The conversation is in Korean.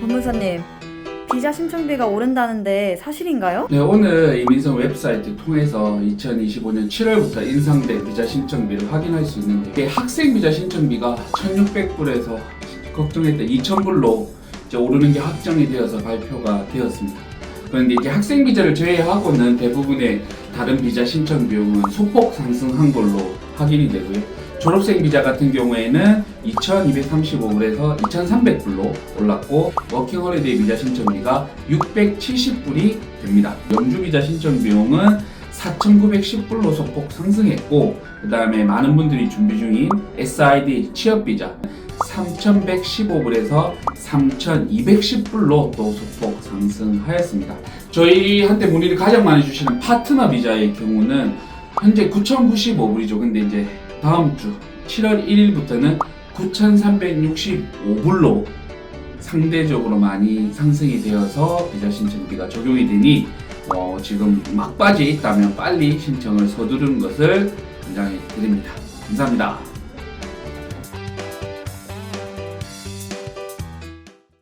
법무사님, 비자 신청비가 오른다는데 사실인가요? 네, 오늘 이민성 웹사이트 통해서 2025년 7월부터 인상된 비자 신청비를 확인할 수 있는데 학생 비자 신청비가 1,600불에서 걱정했던 2,000불로 이제 오르는 게 확정이 되어서 발표가 되었습니다. 그런데 이제 학생 비자를 제외하고는 대부분의 다른 비자 신청 비용은 소폭 상승한 걸로 확인이 되고요. 졸업생 비자 같은 경우에는 2,235불에서 2,300불로 올랐고 워킹홀리데이 비자 신청비가 670불이 됩니다. 영주 비자 신청 비용은 4,910불로 소폭 상승했고 그 다음에 많은 분들이 준비 중인 SID 취업 비자 3,115불에서 3,210불로 또 소폭 상승하였습니다. 저희한테 문의를 가장 많이 주시는 파트너 비자의 경우는 현재 9,095불이죠. 근데 이제 다음 주 7월 1일부터는 9,365불로 상대적으로 많이 상승이 되어서 비자 신청비가 적용이 되니 어, 지금 막바지에 있다면 빨리 신청을 서두르는 것을 권장해 드립니다. 감사합니다.